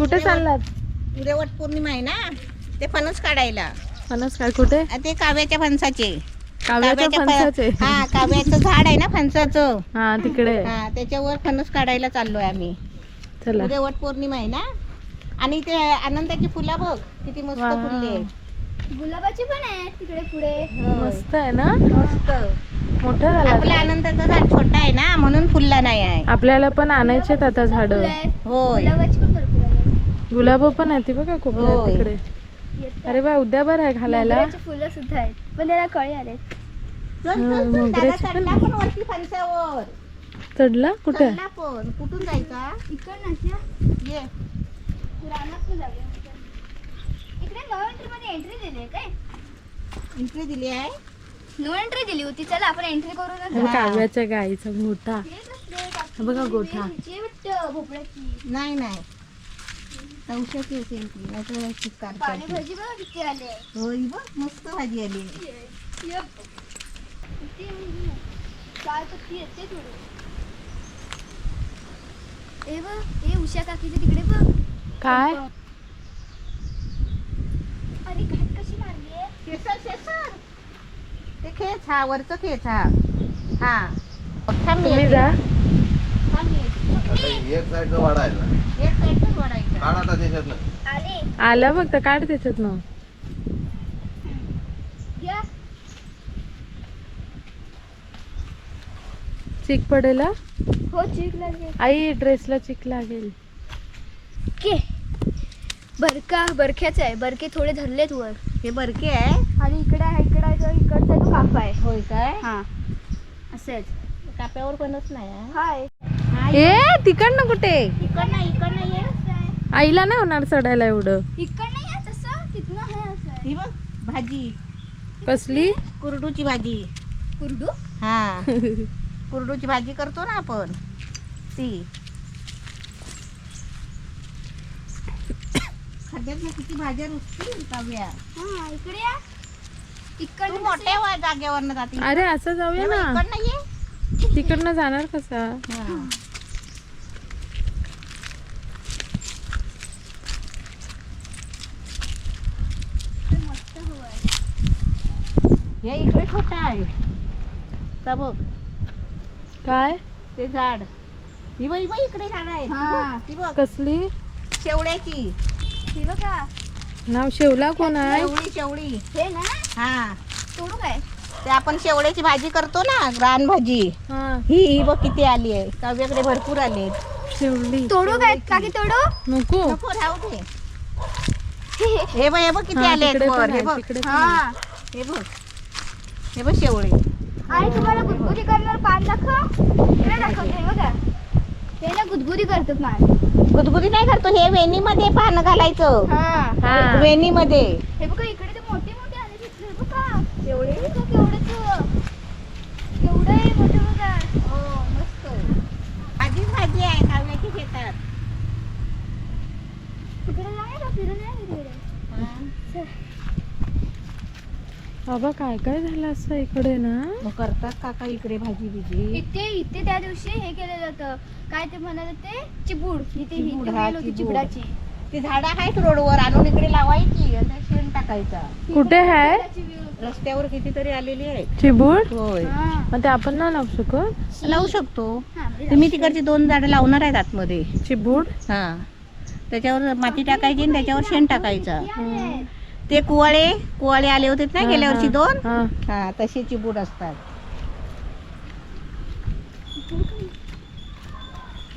कुठे चाललात? उद्या वट पौर्णिमा आहे ना? ते फणस काढायला. फणस काय कुठे? आ, ते काव्याच्या फणसाचे. काव्याच्या काव्याच्या फणसाचे. फ- हा काव्याचं झाड आहे ना फणसाचं. हा तिकडे. हा त्याच्यावर फणस काढायला चाललोय आम्ही. चला. उद्या वट पौर्णिमा आहे ना? आणि ते आनंदाची फुलं बघ किती मस्त वा. फुलली आहेत. गुलाबाची पण आहे तिकडे पुढे. होय. मस्त आहे ना? मस्त. मोठं झालं आपल्या. आनंदाचं झाड छोटा आहे ना म्हणून फुलला नाही आहे. आपल्याला पण आणायचे आता झाड. फुलं. होय. गुलाबाची पण गुलाब पण आहे ती बघा खूप आहेत होय. तिकडे. अरे बा उद्या बरं आहे घालायला मोगऱ्याची फुलं सुद्धा आहेत पण त्याला कळी आले चल, चल, हा, चल, दादा मोगऱ्याची पण चढला पण वरती फणसावर चढला कुठे चढला पण कुठून जायचा इकडनं ना ये रानात जाऊया इकडे नो एंट्री मध्ये एंट्री दिली काय एंट्री दिली आहे नो एंट्री दिली होती चला आपण एंट्री करू काव्याच्या गाईचा मोठा हा बघा गोठा. भोपळ्याची नाही नाही नऊशेची होती. पालेभाजी बघा किती आले होय बघ मस्त भाजी आली चार पत्ती येते थोडी. ए बघ ए उषा काकीच्या तिकडे बघ. काय? अरे घाट कशी मारली आहे? केसर केसर. ते खेच हा वरचं खेच हा हा. थांब तुम्ही येते. जा. थांब येते. आता एक आहे ना. एक काढ आता त्याच्यातनं आले आला फक्त काढ त्याच्यात ना चिक पडेल हा? हो चीक लागले. आई ड्रेसला चिक लागेल. के? बरका बरक्याच आहे. बरके थोडे धरलेत वर. हे बरके आहे. आणि इकडे आहे इकडे आहे तो इकडचा तो कापा आहे. होय काय? हा. असेच. काप्यावर पणच नाही हा. हाय. ए तिकडनं कुठे? इकडनं इकडनं ये. आईला नाही होणार चढायला एवढं. या तसं तिथनं आहे असं. आहे. ही बघ भाजी. कसली? कुरडूची भाजी. कुरडू? हा. कुरडूची भाजी करतो ना आपण. ती. खड्ड्यात किती भाज्या रुचतील काव्या हा इकडे या. तू इकडनं मोठ्या वा- जागेवरनं जाते. अरे असं जाऊया ना. इकडनं ये. तिकडनं जाणार कसा? हा. कसं मस्त हवं आहे हे इकडे छोटा आहे? तर बघ. काय? ते झाड. ही इकडे झाड आहे. हा. ती बघ. कसली? शेवड्याची हे बघा नाव शेवला कोण आहे? शेवळी शेवळी. हे ना? हा. तोडू काय? ते आपण शेवड्याची भाजी करतो ना रान भाजी. हा. ही ही बघ किती आली आहे. काव्याकडे भरपूर आले शेवली. तोडू काय? काकी तोडू? नको. नको राहू दे. हे बघ हे बघ किती हा, आले आहेत तिकडे पण वर. हे आहे, बघ. तिकडे पण हा हे बघ. हे बघ शेवळे आणि तुम्हाला गुदगुदी करणार पान दाखव. दाखवते हे बघा. ते ना गुदगुदी करतो पान गुदगुदी नाही करतो हे वेणीमध्ये पानं घालायचं. हा. हा. वेणीमध्ये. हे बघा इकडे ते मोठे मोठे आले दिसले बघा. केवढेच. केवढं आहे मोठं बघा हो मस्त. भाजी आहे काव्याची शेतात. तिकडे नाही का? फिरून नाही तिकडे बाबा काय काय झालं असं इकडे ना? मग करतात काका इकडे भाजी बिजी. इथे इथे त्या दिवशी हे केलं जातं काय ते म्हणाले ते? चिबूड. इथे ही चिबूड, इथे हा, वेल होती चिबूड. चिबडाची. ती झाडं आहेत रोडवर आणून इकडे लावायची. आणि त्यात शेण टाकायचा. कुठे आहे? चिबडाची वेल होती. रस्त्यावर कितीतरी आलेली आहेत. चिबूड? होय. हा. मग ते आपण नाही लावू शकत? लावू शकतो. हा, म्हणजे तिकडची दोन झाडं लावणार आहेत आतमध्ये. चिबूड? हा. त्याच्यावर माती टाकायची आणि त्याच्यावर शेण टाकायचा. हे आहेत. ते कुवाळे कुवाळे आले होते ना गेल्या. वर्षी दोन हा हा तसे चिबूड असतात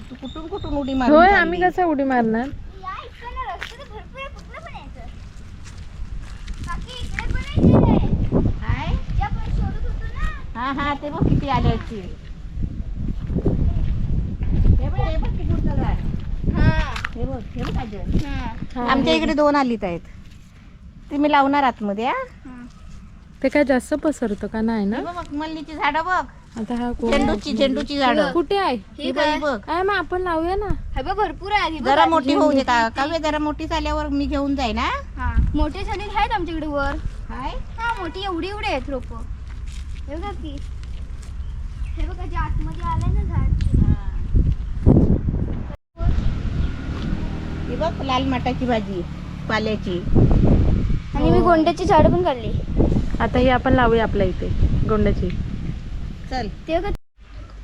तू कुठून कुठून उडी मारून होय चालली? आम्ही कसं उडी मारणार या इकडनं रस्ते तर भरपूर आहे कुठनं पण यायचं काकी इकडे पण यायचंय. हाय जे आपण शोधत होतो ना हा हा ते बघ किती आले. हे बघ हे बघ हा हे बघ हे बघ. हा हा, आमच्या इकडे दोन आलीत आहेत ते मी लावणार आतमध्ये हा. ते काय जास्त पसरतं का? नाही ना? हे बघ मल्लीची झाडं बघ. आता हा कोण झेंडूची झेंडूची झाडं. कुठे आहे? हे बघ, मग आपण लावूया ना. हे बघ भरपूर आहे. हे बघ जरा. मोठी होऊ दे का काव्य जरा मोठी झाल्यावर मी घेऊन जाईन हा. हा. मोठे झालेले आहेत आमच्याकडे वर हाय. हा मोठी एवढी एवढी आहेत रोप. हे बघा की. हे बघा जे आतमध्ये आलंय ना झाड. ही बघ लाल माटाची भाजी पाल्याची. आणि मी गोंड्याची झाड पण काढली. आता ही आपण लावूया आपल्या इथे गोंड्याची. चल. ते बघा.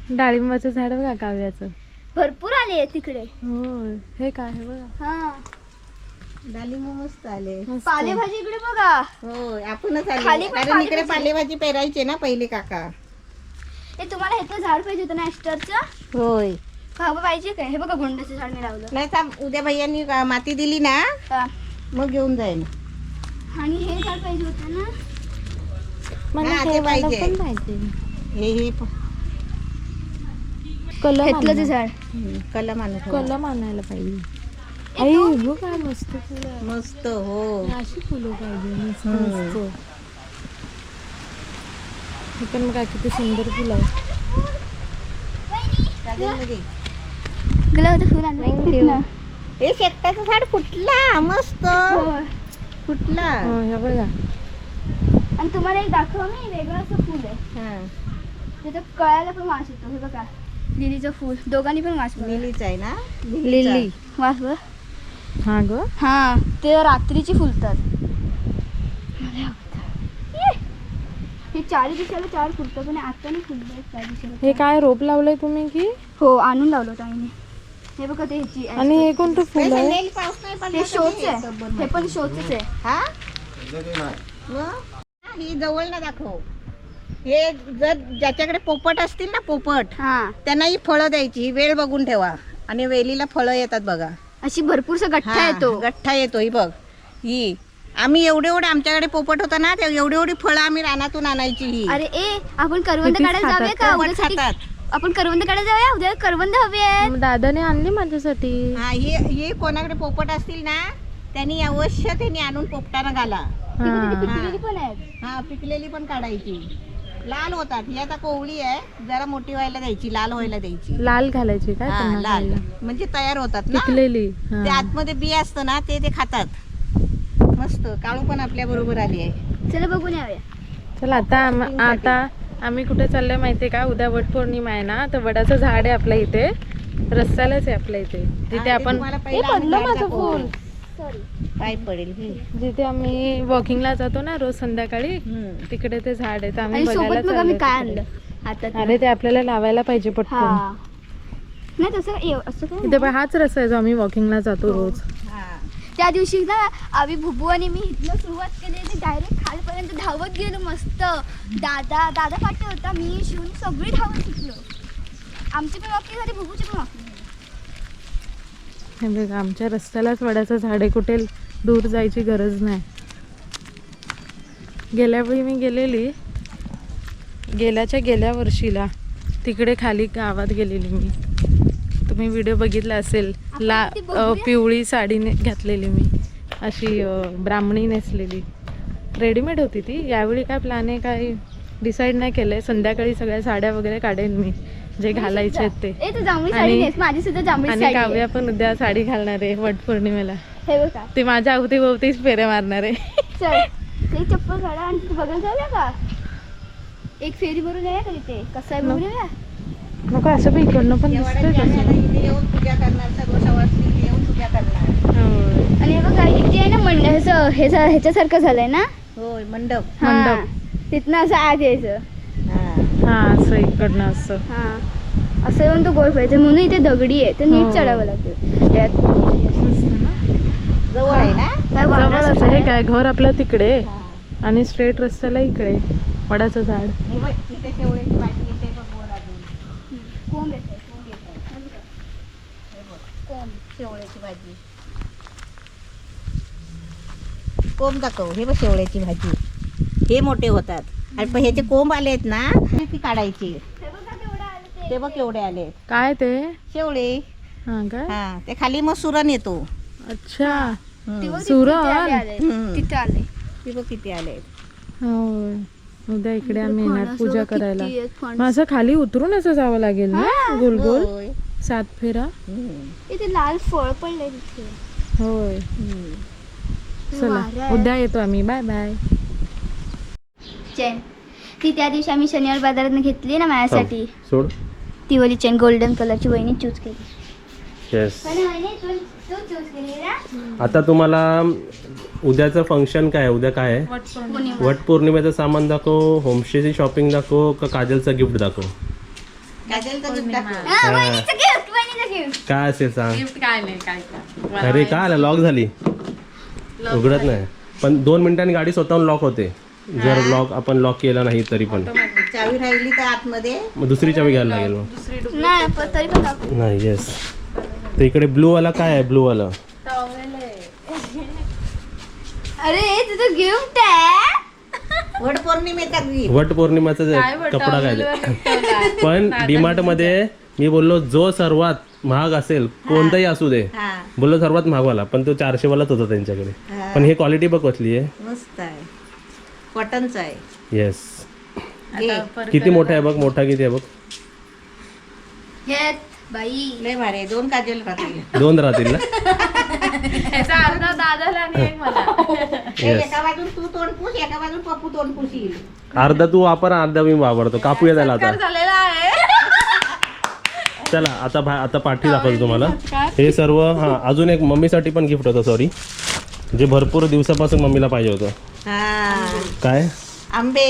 डाळिंबाचं झाड बघा काव्याचं. भरपूर आले तिकडे. हो हे काय आहे बघा. हा. डालिंब मस्त आले. मस्त. पालेभाजी इकडे बघा. हो आपणच खाली आले पण कारण इकडे पालेभाजी. पालेभाजी पेरायचे ना पहिले काका. हे तुम्हाला ह्याचं झाड पाहिजे होतं ना ॲस्टरचं होय. हवं पाहिजे काय? हे बघा गोंड्याचं झाड मी लावलं. नाही थांब, उद्या भैयांनी माती दिली ना हा. मग घेऊन जाईन. आणि हे झाड पाहिजे होतं ना मला हा, ते ठेवायला पाहिजे. पण पाहिजे हे हे प- कलम घेतलं ते आणा. झाड कलम आणत. कलम आणायला पाहिजे आई हो काय मस्त फुलं. मस्त हो अशी फुलं पाहिजे मस्त हम्म. मस्त हे पण बघा किती सुंदर फुलं आहे गार्डनमध्ये. गुलाबाचं फुल आणलं हे झाड फुटला मस्त हो. हो बघा. आणि तुम्हाला एक दाखव मी वेगळं असं फुल आहे. हा. त्याचं कळायला पण वास येतो हे बघा. लिलीचं फुल. दोघांनी पण वास बघा. लिलीच आहे ना? लिली. वास बघ हा ग. हा ते रात्रीची फुलतात. मला आवडतं. ये. हे चारी दिवसाला चार फुलतं पण आता नाही फुलत चार हे. काय रोप लावलंय तुम्ही की? हो आणून लावलं होतं आईने. हे बघा ते ह्याची आणि हे कोणतं फुल आहे? नेल पाऊस नाही हे तर शोच ते आहे. हे. पण शोचच आहे. हा? ते. मग हा, ही जवळ ना दाखव. हे जर ज्याच्याकडे पोपट असतील ना पोपट हा. त्यांना ही फळं द्यायची. ही वेळ बघून ठेवा. आणि वेलीला फळं येतात बघा. अशी भरपूरसा गठ्ठा हा, येतो. गठ्ठा येतो ही बघ. ही. आम्ही एवढे एवढे आमच्याकडे पोपट होता ना ते एवढी एवढी फळं आम्ही रानातून आणायची ही. अरे ए आपण करवंद किती काढायला जाऊया खातात? का पोपट उद्यासाठी खातात. आपण करवंद काढायला जाऊया उद्या करवंद हवे आहेत. मग दादाने आणली माझ्यासाठी. हा हे हे कोणाकडे पोपट असतील ना त्यांनी अवश्य त्यांनी आणून पोपटानं घाला. हा. पिकलेली पण आहेत. हा पिकलेली पण काढायची. लाल होतात. ही आता कोवळी आहे. जरा मोठी व्हायला द्यायची लाल व्हायला द्यायची. लाल घालायची काय हा, त्यांना लाल. खायला? म्हणजे तयार होतात ना? पिकलेली हा. ते आतमध्ये बी असतं ना ते ते खातात. मस्त. काळू पण आपल्या बरोबर आली आहे. चला बघून यावया चल आता आम- आता आम्ही कुठे चाललोय माहितीये का? उद्या वट पौर्णिमा आहे ना तर वडाचं झाड आहे आपल्या इथे. रस्त्यालाच आहे आपल्या इथे. जिथे आपण हे पडलं झाड माझं दाखवू. फुल सॉरी पाय पडेल. जिथे आम्ही वॉकिंगला जातो ना रोज संध्याकाळी. तिकडे ते झाड आहे तर आम्ही बघायला हातात अरे ते आपल्याला लावायला पाहिजे पटकन. नाही तसं हाच रस्ता आहे जो आम्ही वॉकिंगला जातो हो. रोज. त्या दिवशी ना आम्ही भुबू आणि मी इथनं सुरुवात केली आणि डायरेक्ट खालपर्यंत धावत गेलो मस्त. दादा दादा पाठी होता मी शिवून सगळी धावत शिकलो आमची पण वाकली झाली भुबूची पण वाकली बघा आमच्या रस्त्यालाच वडाचं झाडे कुठे दूर जायची गरज नाही. गेल्यावेळी मी गेलेली गेल्याच्या गेल्या वर्षीला. तिकडे खाली गावात गेलेली मी. तुम्ही व्हिडिओ बघितला असेल ला? पिवळी साडी घातलेली मी. अशी ब्राह्मणी नेसलेली. रेडीमेड होती ती. यावेळी काय प्लॅन आहे काय डिसाईड नाही केलं आहे संध्याकाळी सगळ्या साड्या वगैरे काढेन मी जे घालायचे आहेत ते. आणि-. काव्या पण उद्या साडी घालणार आहे वट पौर्णिमेला. ती माझ्या अवतीभोवतीच फेऱ्या मारणार आहे. चप्पल काढा आणि जाऊया का? एक फेरी भरून येऊया का तिथे कसं आहे नको असं पण इकडनं पण दिसतंय वाड्यात कसं जाण्याला इथे येऊन पूजा करणार सर्व सवासणी इथे येऊन पूजा करणार. होय. आणि हे बघा इथे आहे ना मंड ह्याचं ह्याचं ह्याच्यासारखं झालंय ना? होय मंडप. हा. मंडप. तिथनं असं आत यायचं. हा. हा असं इकडनं असं. हा. असं येऊन तो गोल पाहिजे म्हणून इथे दगडी आहे. तर नीट हो. चढावं लागतं. त्यात. जवळ आहे ना? काय घर आपलं तिकडे? हा. आणि स्ट्रेट रस्त्याला इकडे. वडाचं झाड. हे बघ, शेवळ्याची येते बघ वर अजून. कोंब येतंय, कोंब येतंय. हे बघा. हे बघ, कोंब शेवळ्याची भाजी. कोंब दाखव हे बघ शेवळ्याची भाजी. हे मोठे होतात. आणि पण ह्याचे कोंब आलेत ना ते ती काढायची. आलं ते. बघ केवढे आले काय ते? शेवळे. हा काय हा ते खाली मग सुरण येतो. अच्छा. सुरण? आले, आले. तिथे आले? ते बघ किती आले उद्या इकडे आम्ही येणार पूजा करायला. आहेत, असं खाली उतरून असं जावं लागेल ना? गोल गोल. सात फेरा. इथे लाल फळ पडलंय तिथे. होय. चला. उद्या येतो आम्ही. Bye bye. चेन ती त्या दिवशी आम्ही शनिवार बाजारात घेतली ना माझ्यासाठी. सोड. ती वाली चेन गोल्डन कलरची वहिनी चूज केली. येस पण म्हणे तू तू चूज केली ना? आता तुम्हाला उद्याचं फंक्शन काय आहे? उद्या काय आहे? वट पौर्णिमेचं सामान दाखव होमस्टेची शॉपिंग दाखव का काजलचं गिफ्ट दाखव. हा, वहिनीचं वहिनीचं गिफ्ट काय असेल सांग. गिफ्ट काय नाही काय काय अरे का आला लॉक झाली. उघडत नाही. पण दोन मिनिटांनी गाडी स्वतःहून लॉक होते. जर लॉक आपण लॉक केला नाही तरी पण. चावी राहिली तर आतमध्ये? मग दुसरी चावी घ्यायला लागेल मग. नाही पण तरी पण दाखव. नाही येस तर इकडे ब्लू वाला काय आहे? ब्लू वाला अरे तुझं गिफ्ट आहे. वड पौर्णिमेचा gift. वट पौर्णिमाचा जे कपडा काय ते. पण डीमार्टमध्ये मी बोललो जो सर्वात महाग असेल कोणताही असू दे. हा. बोललो सर्वात महागवाला पण तो चारशे वालाच होता त्यांच्याकडे. हा. पण हे क्वालिटी बघ कसली आहे. मस्त आहे. कॉटनचं आहे. येस घे. किती मोठा आहे बघ मोठा किती आहे बघ. हे बाई. लय भारी आहे. दोन काजल राहतील. दोन राहतील ना? याचा अर्धा दादाला आणि एक मला. हे एका बाजून तू तोंड पुस एका बाजून पप्पू तोंड पुशील. अर्धा तू वापर अर्धा मी वापरतो कापूया त्याला आता. झालेला आहे. चला आता भा आता पाठी दाखवतो तुम्हाला. हे सर्व हा अजून एक मम्मीसाठी पण गिफ्ट होतं सॉरी जे भरपूर दिवसापासून मम्मीला पाहिजे होतं. हा. काय? आंबे.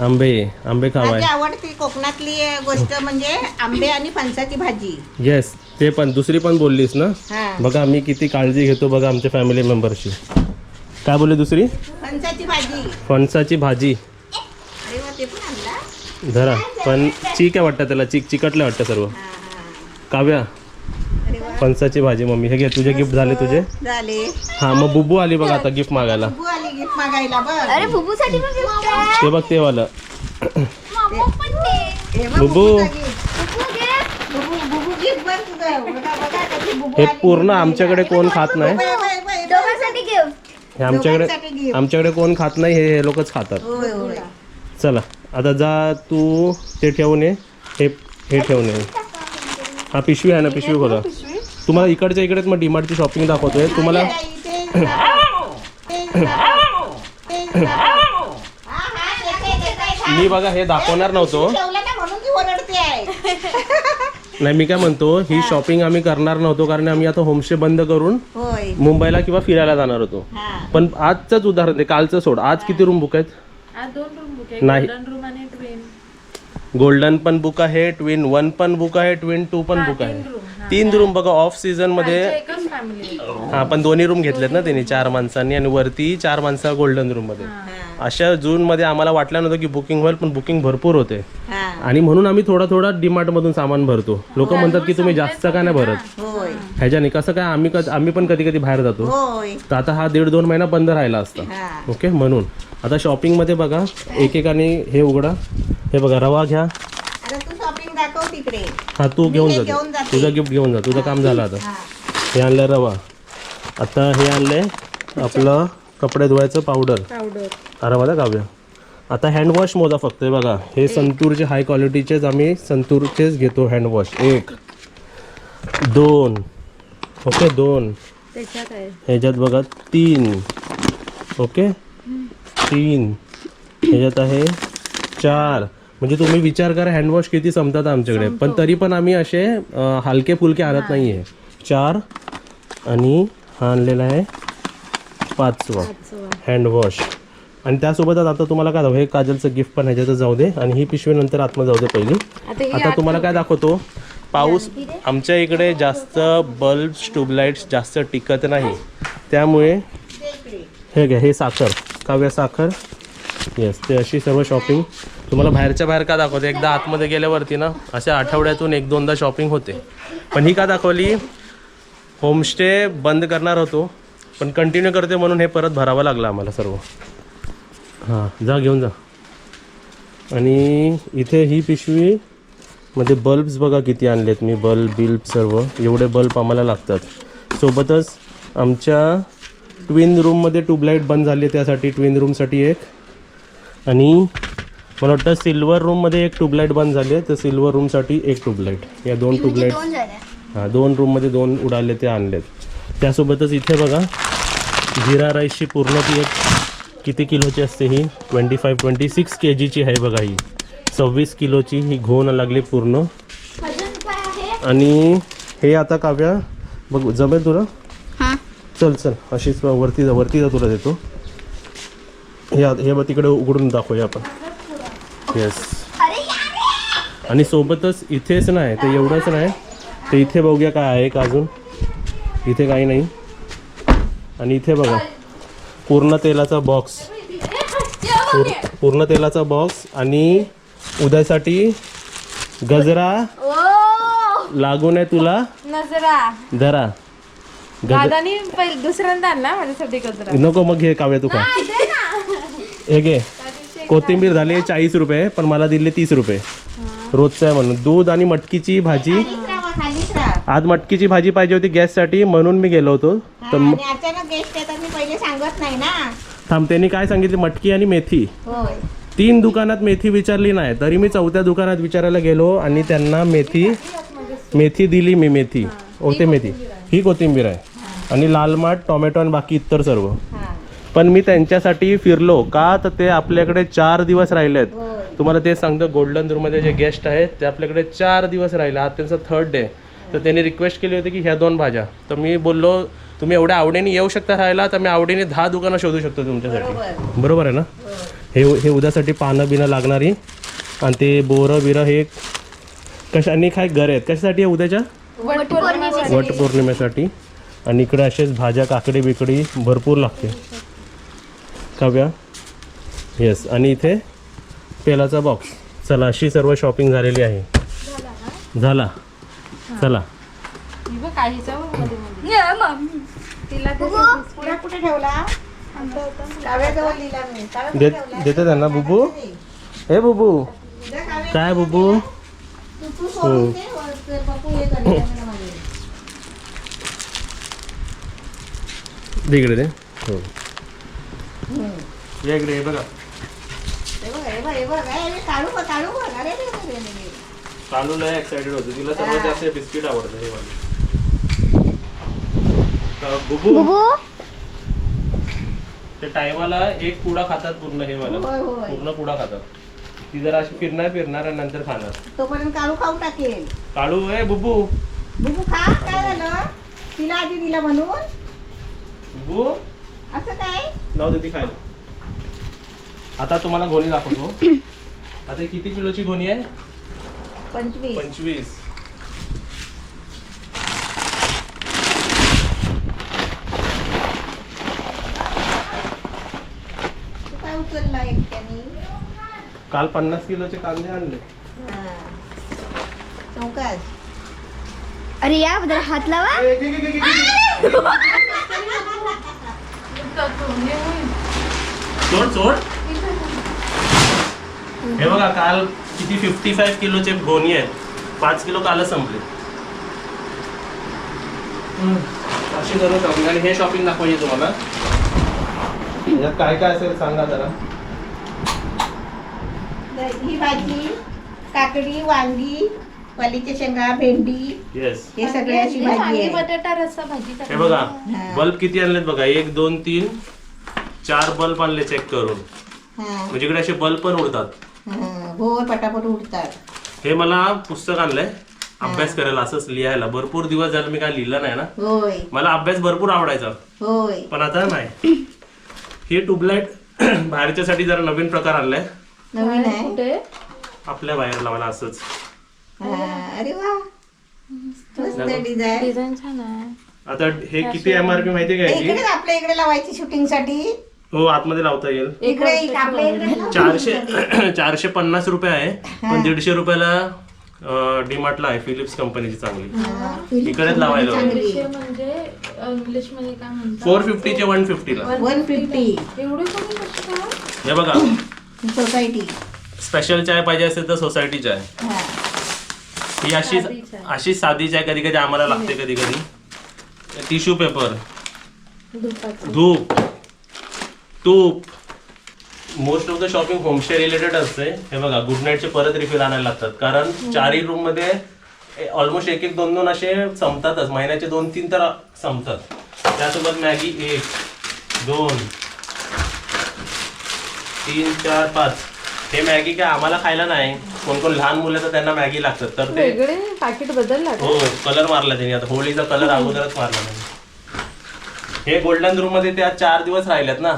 आंबे आंबे खावाय. माझी आवडती कोकणातली गोष्ट म्हणजे आंबे आणि फणसाची भाजी. येस ते पण दुसरी पण बोललीस ना? हा. बघा मी किती काळजी घेतो बघा आमच्या फॅमिली मेंबरची काय बोलली दुसरी? फणसाची भाजी. फणसाची भाजी. धरा पण चीक आहे वाटतं त्याला चिक चिकटलं वाटतं सर्व. काव्या फणसाची भाजी मम्मी. हे घे तुझे गिफ्ट झाले तुझे. झाले. हा मग बुबू आली बघा आता गिफ्ट मागायला. बुबू आली गिफ्ट मागायला बघ. अरे फुबूसाठी पण गिफ्ट आहे. ते बघ ते वालं. हे बुबू. हे पूर्ण आमच्याकडे कोण खात नाही? हे आमच्याकडे. आमच्याकडे कोण खात नाही हे हे लोकच खातात. होय होय. चला आता जा तू ते ठेवून ये. हे हे ठेवून ये. हा पिशवी आहे ना पिशवी बघा तुम्हाला इकडच्या इकडेच मग डीमार्टची शॉपिंग दाखवतोय. तुम्हाला. मी बघा हे दाखवणार नव्हतो. नाही मी काय म्हणतो ही शॉपिंग आम्ही करणार नव्हतो कारण आम्ही आता होमस्टे बंद करून होय. मुंबईला किंवा फिरायला जाणार होतो. हा. पण आजचंच उदाहरण दे कालचं सोड. आज किती रूम बुक आहेत? आज दोन रूम बुक आहे नाही. गोल्डन रूम आणि ट्वेन गोल्डन पण बुक आहे ट्विन वन पण बुक आहे ट्विन टू पण बुक आहे. तीन रूम बघा ऑफ सीझनमध्ये एकच फॅमिली हा पण दोन्ही रूम घेतलेत ना त्यांनी चार माणसांनी. आणि वरती चार माणसं गोल्डन रूममध्ये. अशा जून मध्ये आम्हाला वाटलं नव्हतं की बुकिंग होईल पण बुकिंग भरपूर होते. हा. आणि म्हणून आम्ही थोडा थोडा डीमार्ट मधून सामान भरतो. लोक म्हणतात की तुम्ही जास्त का नाही भरत? ह्याच्याने कसं काय आम्ही कध- आम्ही पण कधी कधी बाहेर जातो. होय. तर आता हा दीड दोन महिना बंद राहिला असता. हा. ओके म्हणून. आता शॉपिंगमध्ये बघा एकेकाने हे उघडा. हे बघा रवा घ्या. आता तू शॉपिंग दाखव तिकडे. हा तू घेऊन हे जा जाते. तुझं गिफ्ट घेऊन जा. तुझं काम झालं आता. हा. हे आणलं रवा. आता हे आणलंय आपलं कपडे धुवायचं पावडर पावडर अरे बघा काव्य. आता हँडवॉश मोजा फक्त. हे बघा हे संतूरचे हाय क्वालिटीचेच आम्ही संतूरचेच घेतो हँडवॉश एक दोन ओके दोन. ह्याच्यात बघा तीन. ओके? तीन. ह्याच्यात आहे चार. म्हणजे तुम्ही विचार करा हँडवॉश किती संपतात आमच्याकडे. पण तरी पण आम्ही असे हलके फुलके आणत नाही आहे चार आणि हा आणलेला आहे पाचवा. हँडवॉश आणि त्यासोबतच आता तुम्हाला काय दाखव हे काजलचं गिफ्ट पण ह्याच्यातच जाऊ दे. आणि ही पिशवी नंतर आतमध्ये जाऊ दे पहिली. आता तुम्हाला काय दाखवतो? पाऊस आमच्या इकडे जास्त बल्ब्स ट्यूबलाईट्स जास्त टिकत नाही. त्यामुळे हे घ्या हे साखर काव्य साखर. येस ते अशी सर्व शॉपिंग तुम्हाला बाहेरच्या बाहेर का दाखवते? एकदा आतमध्ये गेल्यावरती ना अशा आठवड्यातून एक दोनदा शॉपिंग होते. पण ही का दाखवली? होमस्टे बंद करणार होतो पण कंटिन्यू करते म्हणून हे परत भरावं लागलं आम्हाला सर्व. हां जा घेऊन जा. आणि इथे ही पिशवी मध्ये बल्ब्स बघा किती आणलेत मी बल्ब बिल्ब सर्व. एवढे बल्ब आम्हाला लागतात. सोबतच आमच्या ट्विन रूममध्ये ट्यूबलाईट बंद झाली आहे त्यासाठी ट्विन रूमसाठी एक. आणि मला वाटतं सिल्वर रूममध्ये एक ट्यूबलाईट बंद झाली आहे तर सिल्वर रूमसाठी एक ट्यूबलाईट या दोन ट्यूबलाईट हां दोन रूममध्ये दोन उडाले ते आणलेत. त्यासोबतच इथे बघा जिरा राईसची पूर्ण ती एक किती किलोची असते ही? Twenty five twenty six K जीची आहे बघा ही. सव्वीस किलोची ही घोण लागली पूर्ण. आणि हे आता काव्या बघ जमेल तुला? हा. चल चल अशीच वरती जा वरती जा तुला देतो. हे हे बघ तिकडे उघडून दाखवूया आपण. येस आणि सोबतच इथेच नाही ते एवढंच नाही. ते इथे बघूया काय आहे का अजून. इथे काही नाही. आणि इथे बघा पूर्ण तेलाचा बॉक्स पूर्ण तेलाचा बॉक्स आणि उद्यासाठी गजरा ओ. लागून आहे तुला. नजरा. धरा. गज दादानी पहिले दुसऱ्यांदा आणला माझ्यासाठी गजरा. नको मग घे काव्या तू का हे घे. कोथिंबीर झाली चाळीस रुपये पण मला दिले तीस रुपये. रोजचं आहे म्हणून. दूध आणि मटकीची भाजी. खालीच राहा आज मटकीची भाजी पाहिजे होती गॅससाठी म्हणून मी गेलो होतो. तर म- आणि अचानक गेस्ट येतात मी पहिले सांगत नाही ना. थांब त्यांनी काय सांगितले? मटकी आणि मेथी. होय. तीन दुकानात मेथी विचारली नाही तरी मी चौथ्या दुकानात विचारायला गेलो आणि त्यांना मेथी मेथी दिली मी मेथी. ओके मेथी. ही कोथिंबीर आहे. आणि लाल माठ टोमॅटो आणि बाकी इतर सर्व. पण मी त्यांच्यासाठी फिरलो. का? तर ते आपल्याकडे चार दिवस राहिलेत. आहेत तुम्हाला ते सांगतो गोल्डन रूममध्ये जे गेस्ट आहेत ते आपल्याकडे चार दिवस राहिले. आज त्यांचा थर्ड डे तर त्यांनी रिक्वेस्ट केली होती की ह्या दोन भाज्या. तर मी बोललो तुम्ही एवढ्या आवडीने येऊ शकता राहायला तर मी आवडीने दहा दुकानं शोधू शकतो तुमच्यासाठी. बरोबर. आहे ना? हे हे उद्यासाठी पानं बिनं लागणारी आणि ते बोरं बिरं हे कशाने काय घर आहेत? कशासाठी आहे उद्याच्या? वट पौर्णिमेसाठी आणि इकडे असेच भाज्या काकडी बिकडी भरपूर लागते. काव्या? येस आणि इथे तेलाचा बॉक्स चला अशी सर्व शॉपिंग झालेली आहे. झाला चला. बघ काहीच्या बघमध्ये मध्ये. तिला ते पुढे कुठे ठेवला? काव्याजवळ लिहिला मी. काव्या कुठे दे ठेवला? देते त्यांना. बुबू? हे बुबू. काय बुबू? तू तू सोडून दे वर ते पप्पू हे करेल त्याला मागे. दे इकडे दे. हो. या इकडे हे बघा. हे बघ हे बघ हे बघ. हे बघ, काढू बघ काढू बघ अरे रे रे रे रे. कालू लय एक्साइटेड होती. तिला सर्वात जास्त बिस्किट आवडतं हे वाले. बुबू. बुबू? ते टायमाला एक पुडा खातात पूर्ण हे वाला. होय होय. पूर्ण पुडा खातात. ती जरा अशी फिरणार फिरणार आणि नंतर खाणार. तोपर्यंत काढू खाऊ टाकेल. काळू ए बुबू. बुबू खा काय झालं? तिला आधी दिला म्हणून. बुबू. असं काय? जाऊ दे ती खायला. आता तुम्हाला गोणी दाखवतो. आता ही किती किलोची गोणी आहे? पंचवीस. पंचवीस तू काय उचलला एकट्याने काल पन्नास किलोचे कांदे आणले. अरे या जरा हात लावा. सोड सोड. हे बघा काल किती फिफ्टी फाईव्ह किलोचे गोणी आहेत. पाच किलो कालच संपले. अशी करून शॉपिंग आणि हे शॉपिंग दाखवायचे तुम्हाला. यात काय काय असेल सांगा जरा. ही भाजी काकडी वांगी वालीच्या शेंगा भेंडी येस हे सगळे अशी भाजी वांगी आहे. बटाटा रस्सा भाजी हे बघा हा. बल्ब किती आणलेत बघा? एक दोन तीन चार बल्ब आणले चेक करून. हा. म्हणजे इकडे असे बल्ब पण उडतात. हा भोर पटापट उठतात हे मला पुस्तक आणलंय. अभ्यास करायला असंच लिहायला. भरपूर दिवस झालं मी काय लिहिलं नाही ना. होय. मला अभ्यास भरपूर आवडायचा. होय. पण आता नाही. ही ट्यूबलाईट बाहेरच्यासाठी जरा नवीन प्रकार आणलाय. नवीन आहे. कुठे? आपल्या बाहेर लावायला असंच. हा, अरे वा. मस्त. डिझाईन डिझाईन छान आहे. आता हे किती एम आर पी माहिती आहे का इकडेच याची? आपल्या इकडे लावायची शूटिंगसाठी. हो आतमध्ये लावता येईल. इकडे इकडे आपल्या इकडे लाव. चारशे चारशे पन्नास रुपये आहे पण दीडशे रुपयाला डीमार्टला आहे फिलिप्स कंपनीची चांगली. हा, इकडेच लावायला चांगली. म्हणजे इंग्लिशमध्ये काय म्हणतात? फोर फिफ्टीचे वन फिफ्टीला वन फिफ्टी एवढे कमी कशी काय? हे बघा. सोसायटी स्पेशल चाय पाहिजे असेल तर सोसायटी चाय. हा. ही अशी साधी चाय. अशी साधी चाय कधी कधी आम्हाला लागते कधी कधी. Tissue paper. धुपाचं. धूप. तूप. Most of the shopping homestay related असते. हे बघा गुड नाईटचे परत रिफिल आणायला लागतात. कारण चारही रूममध्ये ऑलमोस्ट एक एक दोन दोन असे संपतातच. महिन्याचे दोन तीन तर संपतात. त्यासोबत मॅगी एक दोन तीन चार पाच. हे मॅगी काय आम्हाला खायला नाही. कोण कोण लहान मुलं तर त्यांना मॅगी लागतात तर ते वेगळे पाकिट बदलला का हो कलर मारला त्यांनी. आता होळीचा कलर अगोदरच मारला त्यांनी. हे गोल्डन रूममध्ये त्या चार दिवस राहिलेत ना.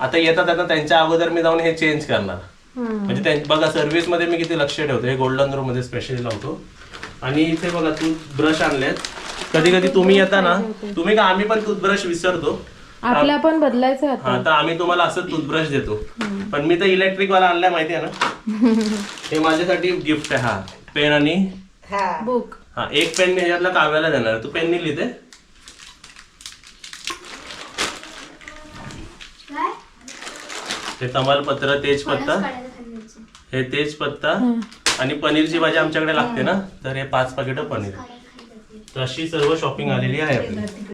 आता येतात आता त्यांच्या अगोदर मी जाऊन हे चेंज करणार. हम्म. म्हणजे त्यां- बघा सर्व्हिसमध्ये मी किती लक्ष ठेवतो. हे गोल्डन रूममध्ये स्पेशली लावतो. आणि इथे बघा तू ब्रश आणलेत कधी कधी तुम्ही येता ना तुम्ही का आम्ही पण टूथब्रश विसरतो. आपल्या पण बदलायचं आता. हा तर आम्ही तुम्हाला असं टूथब्रश देतो. पण मी तर इलेक्ट्रिक वाला आणलाय माहिती आहे ना? हे माझ्यासाठी गिफ्ट आहे हा. पेन आणि हा. बुक हा एक पेन मी ह्याच्यातला काव्याला देणार. तू पेन लिहिते? काय? हे तमालपत्र तेजपत्ता. हे तेजपत्ता आणि पनीरची भाजी आमच्याकडे लागते ना? तर हे पाच पाकिट पनीर. तर अशी सर्व शॉपिंग आलेली आहे आपली.